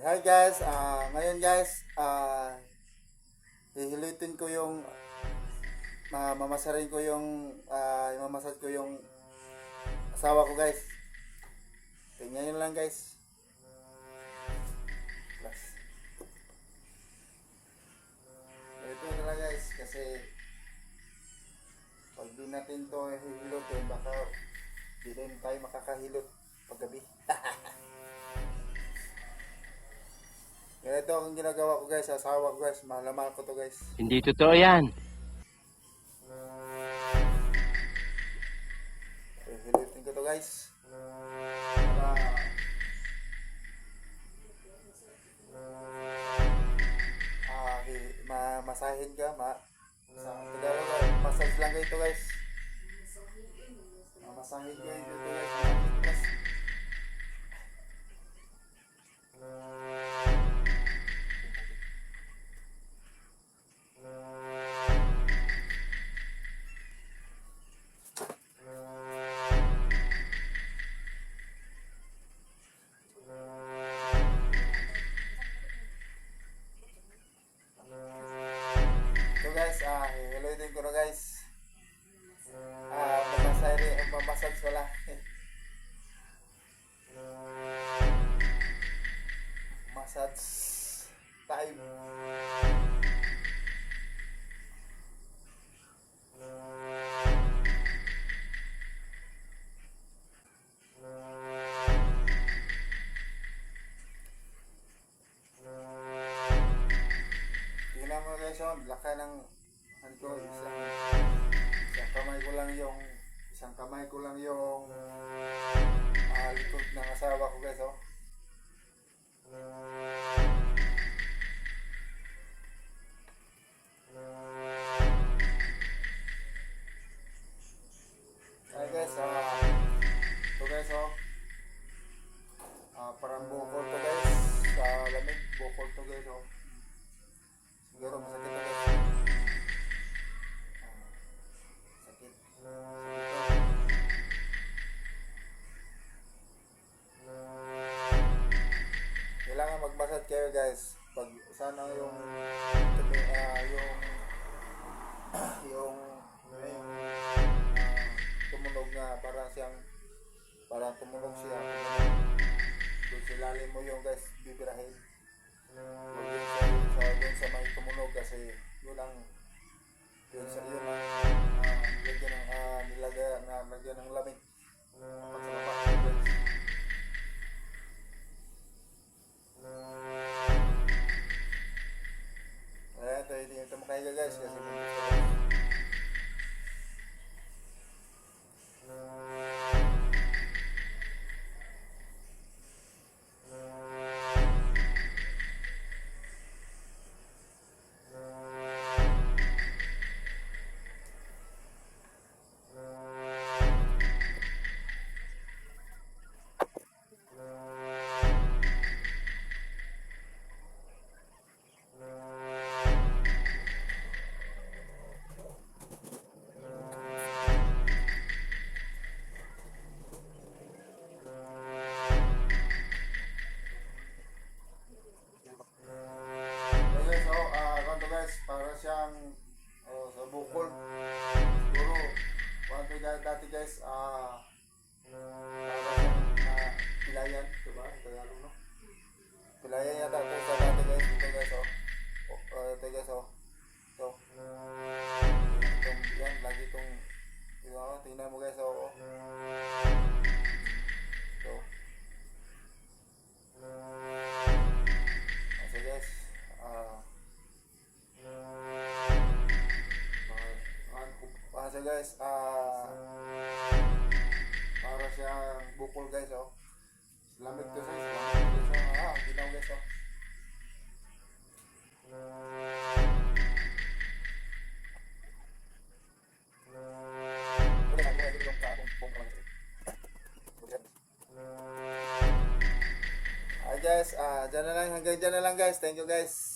Hi guys, ah ngayon guys, ah hihilutin ko yung uh, mamasarin ko yung ah mamasad ko yung asawa ko guys. Tingnan nyo lang guys. Plus. Ito na lang guys kasi pag di natin to hihilutin baka di rin tayo makakahilot paggabi. Ganito ang ginagawa ko guys, sa asawa ko guys, malamal ko to guys. Hindi totoo yan. Hihilutin ko to guys. Ah, hi- ma masahin ka, ma sa Tagalog ay massage lang kayo ito guys. Mamasahin ko ito guys. Hihilutin ko na guys. Ah, mamasari, mamasage wala. Massage time. Tingnan mo guys, oh, laka ng ano ko, isang, isang kamay ko lang yung isang kamay ko lang yung ah, likod ng asawa ko guys, oh. Ay guys, ah, ito guys, oh. Ah, parang bukol to guys. Sa lamig, bukol to guys, oh. Siguro masakit kayo guys. Pag sana yung ah, yung yung yung ah, tumunog na para siyang para tumunog siya. Doon sa mo yung guys bibirahin. Yun sa, yun sa may tumunog kasi yun ang yun sa yun ang tayo guys kasi para siyang oh, sa bukol. Siguro, guys, dati guys, ah, ah, pilayan, diba? Tagalog, no? Pilayan yata ito sa dati guys, ito guys, oh. oh ito guys, oh. Ito. Itong, yan, lagi itong, oh, tingnan mo guys, oh. oh. Ah, so guys, ah para siyang bukol guys, oh. To guys, oh. Ah, ginaw guys, oh. Hi guys, ah, dyan na lang, hanggang dyan lang guys. Thank you guys.